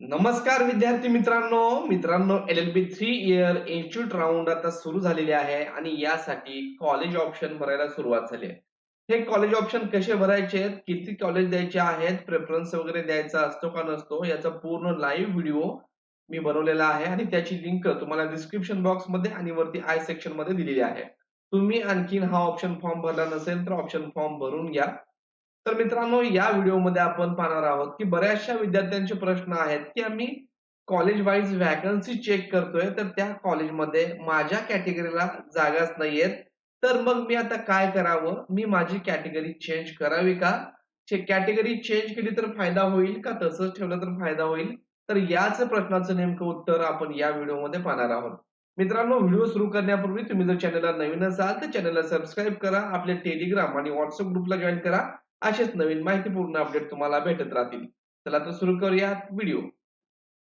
नमस्कार विद्यार्थी मित्रांनो. मित्रांनो L L B three year institute round आता सुरू झालेले आहे आणि यासाठी कॉलेज ऑप्शन भरायला सुरुवात झाली आहे. हे कॉलेज ऑप्शन कसे भरायचे? किती कॉलेज द्यायचे आहेत? प्रेफरन्स वगैरे द्यायचा असतो का नसतो? याचा पूर्ण लाईव्ह व्हिडिओ मी बनवलेला आहे आणि त्याची लिंक तुम्हाला डिस्क्रिप्शन बॉक्समध्ये आणि वरती आय सेक्शनमध्ये दिलेली आहे. तुम्ही आणखीन हा ऑप्शन फॉर्म भरला नसेल तर ऑप्शन फॉर्म भरून घ्या. तर मित्रांनो या व्हिडिओमध्ये आपण पाहणार आहोत की बऱ्याचशा विद्यार्थ्यांचे प्रश्न आहेत की आम्ही कॉलेज वाईज व्हॅकन्सी चेक करतोय तर त्या कॉलेजमध्ये माझ्या कॅटेगरीला जागाच नाहीयेत. तर मग मी आता काय करावं? मी माझी कॅटेगरी चेंज करावी का? कॅटेगरी चेंज केली तर फायदा होईल का? तसंच ठेवलं तर फायदा होईल. तर याच प्रश्नाचं नेमकं उत्तर आपण या व्हिडिओमध्ये पाहणार आहोत. मित्रांनो व्हिडिओ सुरू करण्यापूर्वी तुम्ही जर चॅनलला नवीन असाल तर चॅनलला सबस्क्राईब करा आपल्या टेलिग्राम आणि व्हॉट्सअप ग्रुपला जॉईन करा. असेच नवीन माहितीपूर्ण अपडेट तुम्हाला भेटत राहतील. चला तर सुरू करूया व्हिडिओ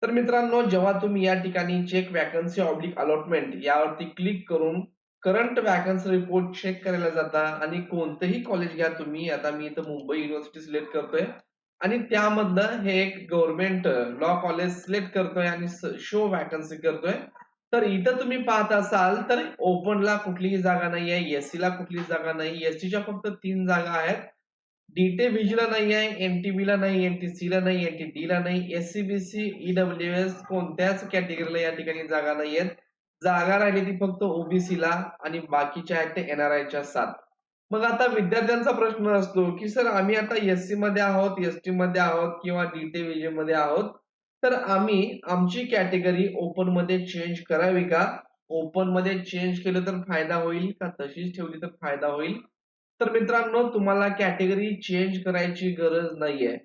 तर मित्रांनो जेव्हा तुम्ही या ठिकाणी चेक वॅकन्सी ऑब्लिक अलॉटमेंट यावरती क्लिक करून करंट वॅकन्सी रिपोर्ट चेक करायला जाता आणि कोणतंही कॉलेज घ्या तुम्ही. आता मी इथं मुंबई युनिव्हर्सिटी सिलेक्ट करतोय आणि त्यामधलं हे एक गव्हर्नमेंट लॉ कॉलेज सिलेक्ट करतोय आणि शो वॅकन्सी करतोय. तर इथं तुम्ही पाहत असाल तर ओपनला कुठलीही जागा नाही आहे एससी ला कुठलीही जागा नाही. एसटीच्या फक्त तीन जागा आहेत. डीटे ला नाही आहे एनटीबी ला नाही एनटीसी ला नाही एनटीडीला नाही एससीबीसी ईडब्ल्यू एस कोणत्याच कॅटेगरीला या ठिकाणी जागा नाही आहेत. जागा राहिली ती फक्त ओबीसी ला आणि बाकीच्या आहेत ते एनआरआयच्या सात. मग आता विद्यार्थ्यांचा प्रश्न असतो की सर आम्ही आता एससी मध्ये आहोत एसटी मध्ये आहोत किंवा डीटे विजे मध्ये आहोत तर आम्ही आमची कॅटेगरी ओपनमध्ये चेंज करावी का? ओपनमध्ये चेंज केलं तर फायदा होईल का? तशीच ठेवली तर फायदा होईल? तर मित्रांनो तुम्हाला कॅटेगरी चेंज करायची गरज नाहीये.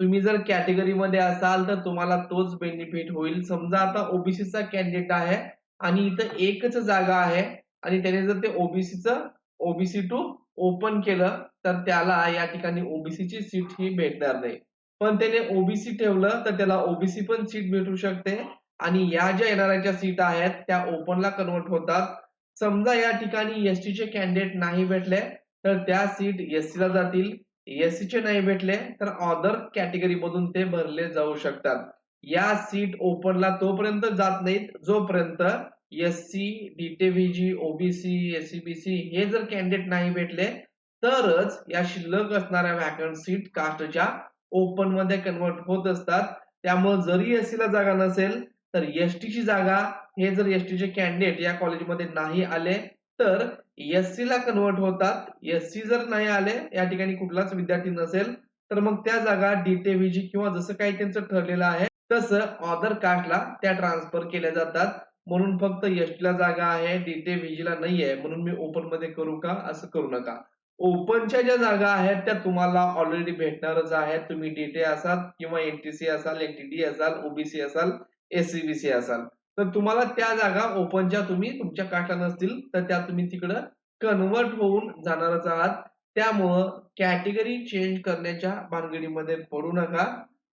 तुम्ही जर कॅटेगरी मध्ये असाल तर तुम्हाला तोच बेनिफिट होईल. समजा आता ओबीसीचा कॅन्डिडेट आहे आणि इथं एकच जागा आहे आणि त्याने जर ते ओबीसीचं ओबीसी टू ओपन केलं तर त्याला या ठिकाणी ओबीसीची सीट ही भेटणार नाही. पण त्याने ओबीसी ठेवलं तर त्याला ओबीसी पण सीट भेटू शकते. आणि या ज्या येणाऱ्या सीट आहेत त्या ओपनला कन्वर्ट होतात. समजा या ठिकाणी एसटीचे कॅन्डिडेट नाही भेटले तर त्या सीट एससी ला जातील. एससीचे नाही भेटले तर अदर कॅटेगरी मधून ते भरले जाऊ शकतात. या सीट ओपनला तोपर्यंत जात नाहीत. जोपर्यंत एससी डीटेव्हीजी ओबीसी एससीबीसी हे जर कॅन्डिडेट नाही भेटले तरच या शिल्लक असणाऱ्या व्हॅकंट सीट कास्टच्या ओपनमध्ये कन्वर्ट होत असतात. त्यामुळे जरी एससी ला जागा नसेल तर एसटीची जागा हे जर एसटीचे कॅन्डिडेट या कॉलेजमध्ये नाही आले तर एससी ला कन्वर्ट होतात. एससी जर नाही आले या ठिकाणी कुठलाच विद्यार्थी नसेल तर मग त्या जागा डीटेव्हीजी किंवा जसं काही त्यांचं ठरलेलं आहे तसं ऑदर कास्टला त्या ट्रान्सफर केल्या जातात. म्हणून फक्त एसटी ला जागा आहे डीटे ला नाही आहे. म्हणून मी ओपनमध्ये करू का? असं करू नका. ओपनच्या ज्या जागा आहेत त्या तुम्हाला ऑलरेडी भेटणारच आहेत. तुम्ही डीटे असाल किंवा एनटीसी असाल एनटीडी असाल ओबीसी असाल एससीबीसी असाल. तर तुम्हाला त्या जागा ओपनच्या तुम्ही तुमच्या काठा नसतील तर त्या तुम्ही तिकडं कन्वर्ट होऊन जाणारच आहात. त्यामुळं कॅटेगरी चेंज करण्याच्या भानगडीमध्ये पडू नका.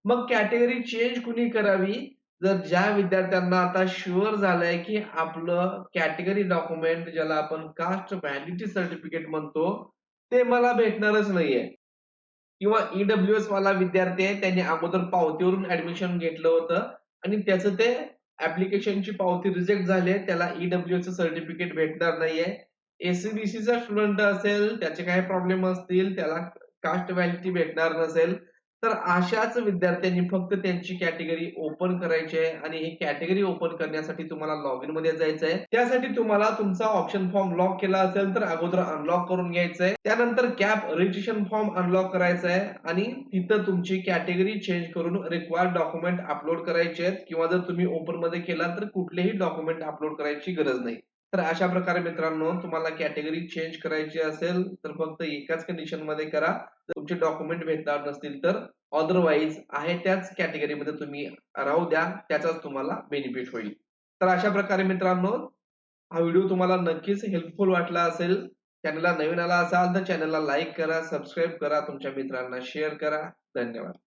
मग कॅटेगरी चेंज कुणी करावी? जर ज्या विद्यार्थ्यांना आता शुअर झालंय की आपलं कॅटेगरी डॉक्युमेंट ज्याला आपण कास्ट व्हॅलिडिटी सर्टिफिकेट म्हणतो ते मला भेटणारच नाहीये. किंवा ईडब्ल्यू एस वाला विद्यार्थी आहे त्यांनी अगोदर पावतीवरून ऍडमिशन घेतलं होतं आणि त्याचं ते ऍप्लिकेशनची पावती रिजेक्ट झाली त्याला ईडब्ल्यू सर्टिफिकेट भेटणार नाहीये. एसीबीसीचा स्टुडंट असेल त्याचे काही प्रॉब्लेम असतील त्याला कास्ट व्हॅलिटी भेटणार नसेल. तर अशाच विद्यार्थ्यांनी फक्त त्यांची कॅटेगरी ओपन करायची आहे आणि ही कॅटेगरी ओपन करण्यासाठी तुम्हाला लॉग इनमध्ये जायचं आहे त्यासाठी तुम्हाला तुमचा ऑप्शन फॉर्म लॉक केला असेल तर अगोदर अनलॉक करून घ्यायचं आहे त्यानंतर कॅप रजिस्ट्रेशन फॉर्म अनलॉक करायचा आहे आणि तिथं तुमची कॅटेगरी चेंज करून रिक्वायर्ड डॉक्युमेंट अपलोड करायचे आहेत. किंवा जर तुम्ही ओपनमध्ये केला तर कुठलेही डॉक्युमेंट अपलोड करायची गरज नाही. तर अशा प्रकारे मित्रांनो तुम्हाला कॅटेगरी चेंज करायची असेल तर फक्त एकाच कंडिशनमध्ये करा. तुमचे डॉक्युमेंट भेटणार नसतील तर अदरवाईज आहे त्याच कॅटेगरीमध्ये तुम्ही राहू द्या त्याचाच तुम्हाला बेनिफिट होईल. तर अशा प्रकारे मित्रांनो हा व्हिडिओ तुम्हाला नक्कीच हेल्पफुल वाटला असेल. चॅनलला नवीन आला असाल तर चॅनलला लाईक करा सबस्क्राईब करा तुमच्या मित्रांना शेअर करा. धन्यवाद.